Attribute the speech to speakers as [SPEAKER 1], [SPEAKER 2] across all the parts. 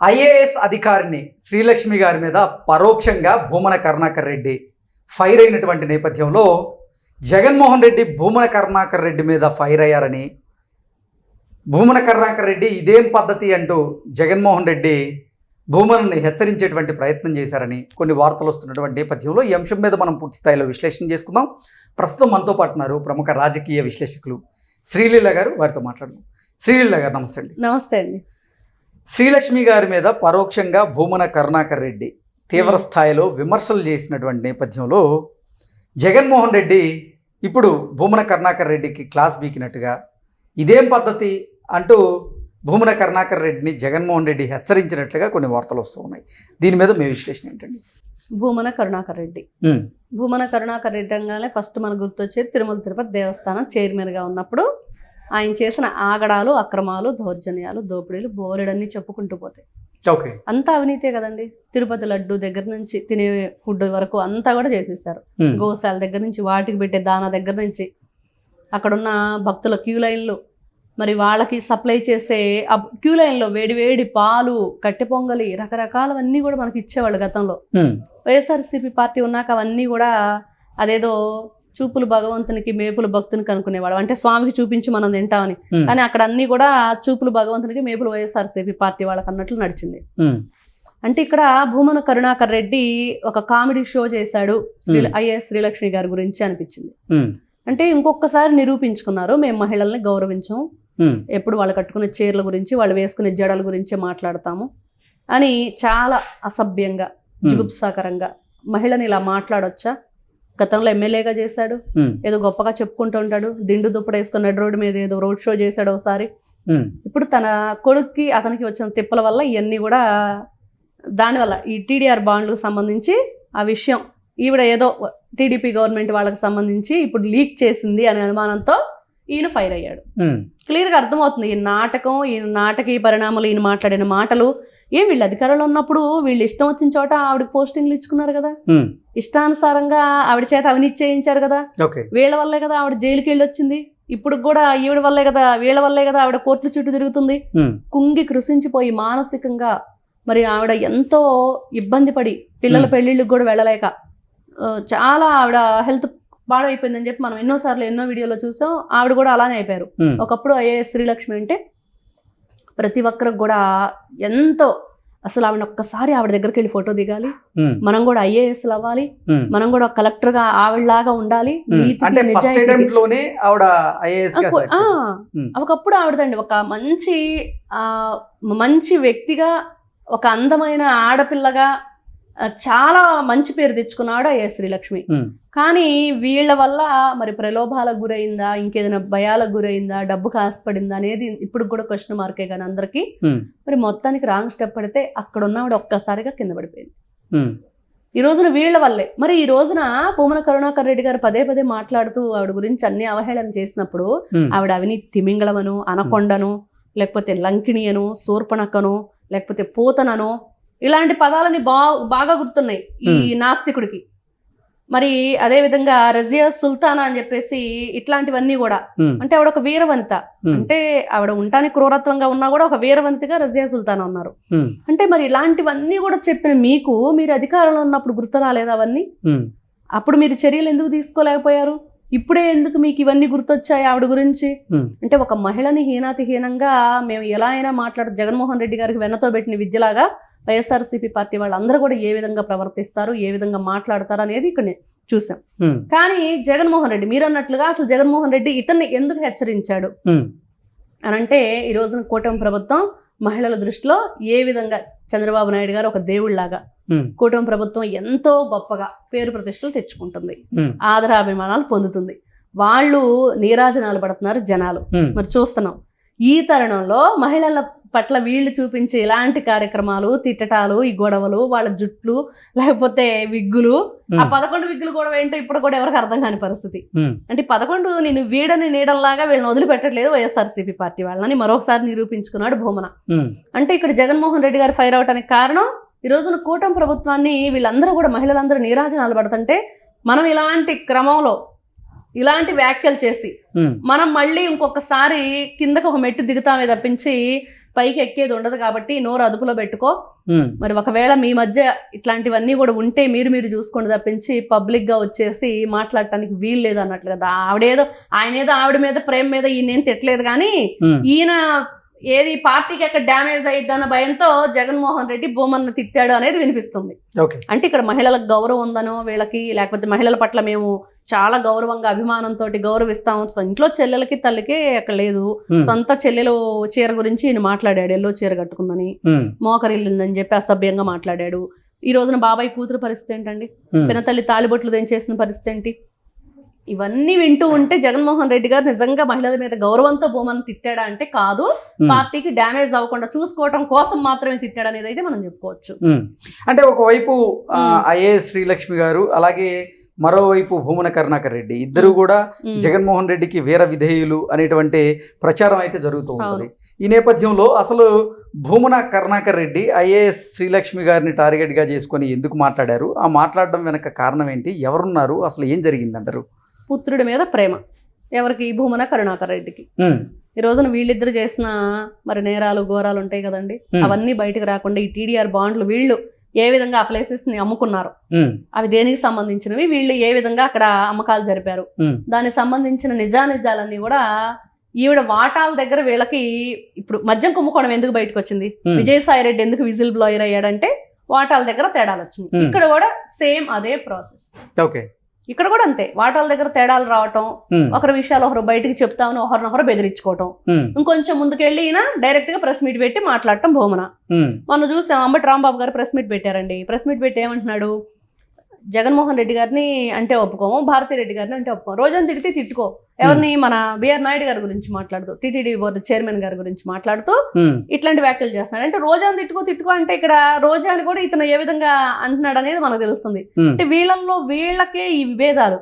[SPEAKER 1] IAS అధికారిని శ్రీలక్ష్మి గారి మీద పరోక్షంగా భూమన కరుణాకర్ రెడ్డి ఫైర్ అయినటువంటి నేపథ్యంలో జగన్మోహన్ రెడ్డి భూమన కరుణాకర్ రెడ్డి మీద ఫైర్ అయ్యారని భూమన కరుణాకర్ రెడ్డి ఇదేం పద్ధతి అంటూ జగన్మోహన్ రెడ్డి భూమనని హెచ్చరించేటువంటి ప్రయత్నం చేశారని కొన్ని వార్తలు వస్తున్నటువంటి నేపథ్యంలో ఈ అంశం మీద మనం పూర్తి స్థాయిలో విశ్లేషణ చేసుకుందాం. ప్రస్తుతం మనతో పాటు ఉన్నారు ప్రముఖ రాజకీయ విశ్లేషకులు శ్రీలీల గారు వారితో మాట్లాడదాం శ్రీలీల గారు నమస్తే అండి.
[SPEAKER 2] నమస్తే అండి.
[SPEAKER 1] శ్రీలక్ష్మి గారి మీద పరోక్షంగా భూమన కరుణాకర్ రెడ్డి తీవ్ర స్థాయిలో విమర్శలు చేసినటువంటి నేపథ్యంలో జగన్మోహన్ రెడ్డి ఇప్పుడు భూమన కరుణాకర్ రెడ్డికి క్లాస్ బీకినట్టుగా ఇదేం పద్ధతి అంటూ భూమన కరుణాకర్ రెడ్డిని జగన్మోహన్ రెడ్డి హెచ్చరించినట్లుగా కొన్ని వార్తలు వస్తూ ఉన్నాయి. దీని మీద మీ విశ్లేషణ ఏంటండి?
[SPEAKER 2] భూమన కరుణాకర్ రెడ్డి. భూమన కరుణాకర్ రెడ్డి అనగానే ఫస్ట్ మనకు గుర్తొచ్చేది తిరుమల తిరుపతి దేవస్థానం చైర్మన్గా ఉన్నప్పుడు ఆయన చేసిన ఆగడాలు అక్రమాలు దౌర్జన్యాలు దోపిడీలు బోరెడన్నీ చెప్పుకుంటూ పోతాయి.
[SPEAKER 1] ఓకే.
[SPEAKER 2] అంతా అవినీతే కదండి. తిరుపతి లడ్డు దగ్గర నుంచి తినే ఫుడ్ వరకు అంతా కూడా చేసేసారు గోశాల దగ్గర నుంచి వాటికి పెట్టే దానా దగ్గర నుంచి. అక్కడున్న భక్తుల క్యూ లైన్లు మరి వాళ్ళకి సప్లై చేసే ఆ క్యూ లైన్లో వేడి వేడి పాలు కట్టె పొంగలి రకరకాలవన్నీ కూడా మనకి ఇచ్చేవాళ్ళు గతంలో. వైఎస్ఆర్సీపీ పార్టీ ఉన్నాక అవన్నీ కూడా అదేదో చూపులు భగవంతునికి మేపులు భక్తునికి అనుకునేవాడు అంటే స్వామికి చూపించి మనం తింటామని. కానీ అక్కడ అన్నీ కూడా చూపులు భగవంతునికి మేపులు వైఎస్ఆర్సీపీ పార్టీ వాళ్ళకి అన్నట్లు నడిచింది. అంటే ఇక్కడ భూమన కరుణాకర్ రెడ్డి ఒక కామెడీ షో చేశాడు శ్రీ. ఐఏఎస్ శ్రీలక్ష్మి గారి గురించి అనిపించింది. అంటే ఇంకొకసారి నిరూపించుకున్నారు మేము మహిళల్ని గౌరవించాం. ఎప్పుడు వాళ్ళు కట్టుకునే చీరల గురించి వాళ్ళు వేసుకునే జడల గురించే మాట్లాడతాము అని చాలా అసభ్యంగా జుగుప్సాకరంగా మహిళని ఇలా మాట్లాడొచ్చా? గతంలో ఎమ్మెల్యేగా చేశాడు. ఏదో గొప్పగా చెప్పుకుంటూ ఉంటాడు. దిండు దుప్పటి వేసుకుని నడు రోడ్డు మీద ఏదో రోడ్ షో చేశాడు ఒకసారి. ఇప్పుడు తన కొడుక్కి అతనికి వచ్చిన తిప్పల వల్ల ఇవన్నీ కూడా దానివల్ల ఈ టీడీఆర్ బాండ్లకు సంబంధించి ఆ విషయం ఈవిడ ఏదో టీడీపీ గవర్నమెంట్ వాళ్ళకి సంబంధించి ఇప్పుడు లీక్ చేసింది అనే అనుమానంతో ఈయన ఫైర్ అయ్యాడు. క్లియర్గా అర్థమవుతుంది ఈ నాటకం ఈ నాటకీయ పరిణామాలు ఈయన మాట్లాడిన మాటలు ఏ వీళ్ళు అధికారంలో ఉన్నప్పుడు వీళ్ళు ఇష్టం వచ్చిన చోట ఆవిడ పోస్టింగ్లు ఇచ్చుకున్నారు కదా. ఇష్టానుసారంగా ఆవిడ చేత అవినీతి చేయించారు కదా వీళ్ళ వల్లే కదా ఆవిడ జైలుకి వెళ్ళి వచ్చింది ఇప్పుడు కూడా ఈవిడ వల్లే కదా వీళ్ళ వల్లే కదా ఆవిడ కోర్టుల చుట్టూ తిరుగుతుంది. కుంగి కృషించిపోయి మానసికంగా మరి ఆవిడ ఎంతో ఇబ్బంది పడి పిల్లల. పెళ్ళిళ్ళకి కూడా వెళ్ళలేక చాలా ఆవిడ హెల్త్ పాడైపోయిందని చెప్పి మనం ఎన్నోసార్లు ఎన్నో వీడియోలో చూసాం. ఆవిడ కూడా అలానే అయిపోయారు. ఒకప్పుడు ఐఏఎస్ శ్రీలక్ష్మి అంటే ప్రతి ఒక్కరికి కూడా ఎంతో అసలు ఆవిడ ఒక్కసారి ఆవిడ దగ్గరికి వెళ్ళి ఫోటో దిగాలి. మనం కూడా ఐఏఎస్లు అవ్వాలి. మనం కూడా కలెక్టర్గా ఆవిడలాగా ఉండాలి.
[SPEAKER 1] ఐఏఎస్.
[SPEAKER 2] ఒకప్పుడు ఆవిడదండి ఒక మంచి ఆ, మంచి వ్యక్తిగా ఒక అందమైన ఆడపిల్లగా చాలా మంచి పేరు తెచ్చుకున్నాడు ఏ శ్రీలక్ష్మి. కానీ వీళ్ళ వల్ల మరి ప్రలోభాలకు గురైందా ఇంకేదైనా భయాలకు గురైందా డబ్బుకు ఆశపడిందా అనేది ఇప్పుడు కూడా క్వశ్చన్ మార్కే కానీ అందరికీ మరి మొత్తానికి రాంగ్ స్టెప్ పడితే అక్కడ ఉన్నవాడు ఒక్కసారిగా కింద పడిపోయింది. ఈ రోజున వీళ్ళ వల్లే. మరి ఈ రోజున పూమన కరుణాకర్ రెడ్డి గారు పదే పదే మాట్లాడుతూ ఆవిడ గురించి అన్ని అవహేళన చేసినప్పుడు ఆవిడ అవినీతి తిమింగళమను అనకొండను లేకపోతే లంకిణియను శూర్పణకను లేకపోతే పూతనను ఇలాంటి పదాలని బా బాగా గుర్తున్నాయి ఈ నాస్తికుడికి. మరి అదే విధంగా రజియా సుల్తానా అని చెప్పేసి ఇట్లాంటివన్నీ కూడా. అంటే ఆవిడ ఒక వీరవంత. అంటే ఆవిడ ఉండటానికి క్రూరత్వంగా ఉన్నా కూడా ఒక వీరవంతిగా రజియా సుల్తానా ఉన్నారు. అంటే మరి ఇలాంటివన్నీ కూడా చెప్పిన మీకు మీరు అధికారంలో ఉన్నప్పుడు గుర్తు రాలేదా అవన్నీ? అప్పుడు మీరు చర్యలు ఎందుకు తీసుకోలేకపోయారు? ఇప్పుడే ఎందుకు మీకు ఇవన్నీ గుర్తొచ్చాయి ఆవిడ గురించి. అంటే ఒక మహిళని హీనాతిహీనంగా మేము ఎలా అయినా మాట్లాడు జగన్మోహన్ రెడ్డి గారికి వెన్నతో పెట్టిన విద్యలాగా వైఎస్ఆర్సీపీ పార్టీ వాళ్ళందరూ కూడా ఏ విధంగా ప్రవర్తిస్తారు ఏ విధంగా మాట్లాడతారు అనేది ఇక్కడ చూసాం కానీ జగన్మోహన్ రెడ్డి మీరు అన్నట్లుగా అసలు జగన్మోహన్ రెడ్డి ఇతన్ని ఎందుకు హెచ్చరించాడు? అని అంటే ఈ రోజున కూటమి ప్రభుత్వం మహిళల దృష్టిలో ఏ విధంగా చంద్రబాబు నాయుడు గారు ఒక దేవుళ్ళాగా కూటమి ప్రభుత్వం ఎంతో గొప్పగా పేరు ప్రతిష్టలు తెచ్చుకుంటుంది. ఆదరాభిమానాలు పొందుతుంది. వాళ్ళు నీరాజనాలు పడుతున్నారు జనాలు. మరి చూస్తున్నాం. ఈ తరుణంలో మహిళల పట్ల వీళ్ళు చూపించే ఇలాంటి కార్యక్రమాలు తిట్టటాలు ఈ గొడవలు వాళ్ళ జుట్లు లేకపోతే విగ్గులు. ఆ పదకొండు విగ్గులు కూడా ఏంటో ఇప్పుడు కూడా ఎవరికి అర్థం కాని పరిస్థితి. అంటే పదకొండు నేను వీడని నీడల్లాగా వీళ్ళని వదిలిపెట్టట్లేదు వైఎస్ఆర్సీపీ పార్టీ వాళ్ళని మరొకసారి నిరూపించుకున్నాడు భూమన. అంటే ఇక్కడ జగన్మోహన్ రెడ్డి గారు ఫైర్ అవటానికి కారణం ఈ రోజున కూటమి ప్రభుత్వాన్ని వీళ్ళందరూ కూడా మహిళలందరూ నీరాజనాలు పడుతుంటే మనం ఇలాంటి క్రమంలో ఇలాంటి వ్యాఖ్యలు చేసి మనం మళ్ళీ ఇంకొకసారి కిందకు ఒక మెట్టు దిగుతామే తప్పించి పైకి ఎక్కేది ఉండదు కాబట్టి నోరు అదుపులో పెట్టుకో. మరి ఒకవేళ మీ మధ్య ఇట్లాంటివన్నీ కూడా ఉంటే మీరు మీరు చూసుకోండి తప్పించి పబ్లిక్గా వచ్చేసి మాట్లాడటానికి వీలు లేదు అన్నట్లు కదా. ఆవిడేదో ఆయన ఏదో ఆవిడ మీద ప్రేమ మీద ఈయన ఏం తిట్టలేదు కానీ ఈయన ఏది పార్టీకి ఎక్కడ డ్యామేజ్ అయ్యిద్దన్న భయంతో జగన్మోహన్ రెడ్డి భూమన్న తిట్టాడు అనేది వినిపిస్తుంది. అంటే ఇక్కడ మహిళలకు గౌరవం ఉందనో వీళ్ళకి లేకపోతే మహిళల పట్ల మేము చాలా గౌరవంగా అభిమానంతో గౌరవిస్తాం ఇంట్లో చెల్లెలకి తల్లికి అక్కడ లేదు. సొంత చెల్లెలు చీర గురించి ఈయన మాట్లాడాడు. ఎల్లో చీర కట్టుకుందని మోకరిల్లిందని చెప్పి అసభ్యంగా మాట్లాడాడు. ఈ రోజున బాబాయ్ కూతురు పరిస్థితి ఏంటండి? పినతల్లి తాలిబొట్లు తెంచేసిన పరిస్థితి ఏంటి? ఇవన్నీ వింటూ ఉంటే జగన్మోహన్ రెడ్డి గారు నిజంగా మహిళల మీద గౌరవంతో భూమని తిట్టాడా అంటే కాదు. పార్టీకి డ్యామేజ్ అవ్వకుండా చూసుకోవడం కోసం మాత్రమే తిట్టాడు అనేది అయితే మనం చెప్పుకోవచ్చు.
[SPEAKER 1] అంటే ఒకవైపు. ఐఏఎస్ శ్రీలక్ష్మి గారు అలాగే మరోవైపు భూమన కరుణాకర్ రెడ్డి. ఇద్దరు కూడా. జగన్మోహన్ రెడ్డికి వీర విధేయులు అనేటువంటి ప్రచారం అయితే జరుగుతూ ఉంటుంది. ఈ నేపథ్యంలో అసలు భూమన కరుణాకర్ రెడ్డి ఐఏఎస్ శ్రీలక్ష్మి గారిని టార్గెట్గా చేసుకొని ఎందుకు మాట్లాడారు? ఆ మాట్లాడడం వెనక కారణం ఏంటి? ఎవరున్నారు? అసలు ఏం జరిగిందంటారు?
[SPEAKER 2] పుత్రుడి మీద ప్రేమ. ఎవరికి? భూమన కరుణాకర్ రెడ్డికి. ఈ రోజున వీళ్ళిద్దరు చేసిన మరి నేరాలు ఘోరాలు ఉంటాయి కదండి. అవన్నీ బయటకు రాకుండా ఈ టీడీఆర్ బాండ్లు వీళ్ళు ఏ విధంగా ఆ ప్లేసెస్ని అమ్ముకున్నారు. అవి దేనికి సంబంధించినవి? వీళ్ళు ఏ విధంగా అక్కడ అమ్మకాలు జరిపారు? దానికి సంబంధించిన నిజానిజాలన్నీ కూడా ఈవిడ వాటాల దగ్గర వీళ్ళకి ఇప్పుడు మద్యం కుంభకోణం ఎందుకు బయటకు వచ్చింది? విజయసాయి రెడ్డి ఎందుకు విజిల్ బ్లోయర్ అయ్యాడంటే వాటాల దగ్గర తేడాలు
[SPEAKER 1] Hmm.
[SPEAKER 2] ఇక్కడ కూడా సేమ్ అదే ప్రాసెస్.
[SPEAKER 1] ఓకే.
[SPEAKER 2] ఇక్కడ కూడా అంతే. వాటాల దగ్గర తేడాలు రావటం ఒకరి విషయాలు ఒకరు బయటికి చెప్తామని ఒకరినొకరు బెదిరించుకోవటం. ఇంకొంచెం ముందుకెళ్ళి ఈయన డైరెక్ట్గా ప్రెస్ మీట్ పెట్టి మాట్లాడటం భూమన మనం చూసాం అంబటి రాంబాబు గారు ప్రెస్ మీట్ పెట్టారండి. ప్రెస్ మీట్ పెట్టి ఏమంటున్నాడు? జగన్మోహన్ రెడ్డి గారిని అంటే ఒప్పుకోము భారతీ రెడ్డి గారిని అంటే ఒప్పుకోము. రోజని తిడితే తిట్టుకో. ఎవరిని మన బిఆర్ నాయుడు గారి గురించి మాట్లాడుతూ టీటీడీ బోర్డు చైర్మన్ గారి గురించి మాట్లాడుతూ ఇట్లాంటి వ్యాఖ్యలు చేస్తున్నాడు. అంటే రోజాని తిట్టుకో తిట్టుకో అంటే ఇక్కడ రోజాని కూడా ఇతను ఏ విధంగా అంటున్నాడు అనేది మనకు తెలుస్తుంది. అంటే వీళ్ళల్లో వీళ్ళకే ఈ విభేదాలు.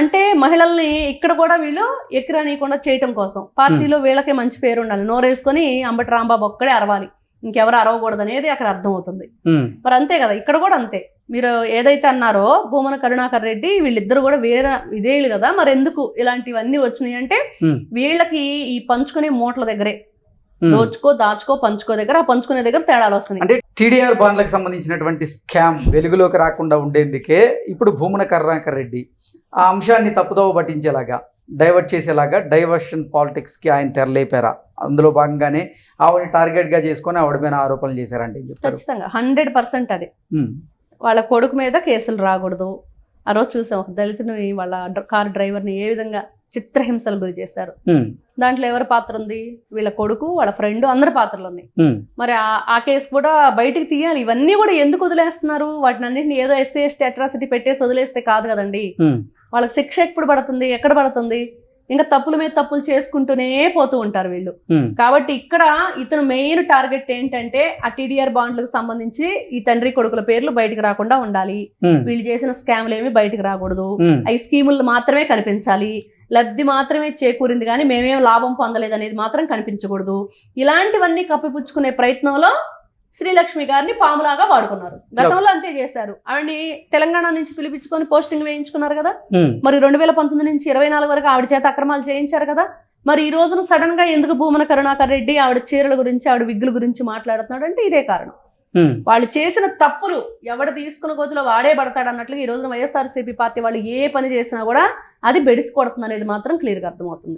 [SPEAKER 2] అంటే మహిళల్ని ఇక్కడ కూడా వీళ్ళు ఎక్కిరానీయకుండా చేయటం కోసం. పార్టీలో వీళ్ళకే మంచి పేరు ఉండాలి. నోరేసుకొని అంబటి రాంబాబు ఒక్కడే అరవాలి. ఇంకెవరు అరవకూడదు అనేది అక్కడ అర్థమవుతుంది. మరి అంతే కదా ఇక్కడ కూడా అంతే. మీరు ఏదైతే అన్నారో భూమన కరుణాకర్ రెడ్డి వీళ్ళిద్దరు కూడా వేరే విధేయులు కదా మరి ఎందుకు ఇలాంటివన్నీ వచ్చినాయి అంటే వీళ్ళకి ఈ పంచుకునే మూటల దగ్గరే. దోచుకో దాచుకో పంచుకో దగ్గర ఆ పంచుకునే దగ్గర తేడాలు వస్తున్నాయి.
[SPEAKER 1] అంటే టీడీఆర్ బాండ్లకు సంబంధించినటువంటి స్కామ్ వెలుగులోకి రాకుండా ఉండేందుకే ఇప్పుడు భూమన కరుణాకర్ రెడ్డి ఆ అంశాన్ని తప్పుదోవ పట్టించేలాగా డైవర్ట్ చేసేలాగా డైవర్షన్ పాలిటిక్స్కి ఆయన తెరలేపారా? అందులో భాగంగానే ఆవిడని టార్గెట్గా చేసుకొని ఆవిడ మీద ఆరోపణలు చేశారంటే
[SPEAKER 2] ఖచ్చితంగా. హండ్రెడ్ పర్సెంట్ అది. వాళ్ళ కొడుకు మీద కేసులు రాకూడదు. ఆ రోజు చూసాం ఒక దళితుని వాళ్ళ కారు డ్రైవర్ని ఏ విధంగా చిత్రహింసలు గురి చేశారు. దాంట్లో ఎవరి పాత్ర ఉంది? వీళ్ళ కొడుకు వాళ్ళ ఫ్రెండ్ అందరి పాత్రలు ఉన్నాయి మరి ఆ- కేసు కూడా బయటికి తీయాలి. ఇవన్నీ కూడా ఎందుకు వదిలేస్తున్నారు? వాటిని అన్నింటిని ఏదో ఎస్సీ ఎస్టీ అట్రాసిటీ పెట్టేసి వదిలేస్తే కాదు కదండి. వాళ్ళకి శిక్ష ఎప్పుడు పడుతుంది ఎక్కడ పడుతుంది? ఇంకా తప్పుల మీద తప్పులు చేసుకుంటూనే పోతూ ఉంటారు వీళ్ళు. కాబట్టి ఇక్కడ ఇతను మెయిన్ టార్గెట్ ఏంటంటే ఆ టీడీఆర్ బాండ్లకు సంబంధించి ఈ తండ్రి కొడుకుల పేర్లు బయటకు రాకుండా ఉండాలి. వీళ్ళు చేసిన స్కామ్లు ఏమి బయటకు రాకూడదు. ఈ స్కీములు మాత్రమే కనిపించాలి. లబ్ధి మాత్రమే చేకూరింది కానీ మేమేం లాభం పొందలేదు అనేది మాత్రం కనిపించకూడదు. ఇలాంటివన్నీ కప్పిపుచ్చుకునే ప్రయత్నంలో శ్రీలక్ష్మి గారిని పాములాగా వాడుకున్నారు. గతంలో అంతే చేశారు. ఆవిడని తెలంగాణ నుంచి పిలిపించుకొని పోస్టింగ్ వేయించుకున్నారు కదా? మరి రెండు వేల పంతొమ్మిది నుంచి ఇరవై నాలుగు వరకు ఆవిడ చేత అక్రమాలు చేయించారు కదా? మరి ఈ రోజున సడన్గా ఎందుకు భూమన కరుణాకర్ రెడ్డి ఆవిడ చీరల గురించి ఆవిడ విగ్గుల గురించి మాట్లాడుతున్నాడు అంటే ఇదే కారణం. వాళ్ళు చేసిన తప్పులు ఎవడు తీసుకున్న గోతులో వాడే పడతాడు అన్నట్లుగా ఈ రోజున వైఎస్ఆర్సీపీ పార్టీ వాళ్ళు ఏ పని చేసినా కూడా అది బెడిసి కొడుతుంది అనేది మాత్రం క్లియర్గా అర్థమవుతుంది.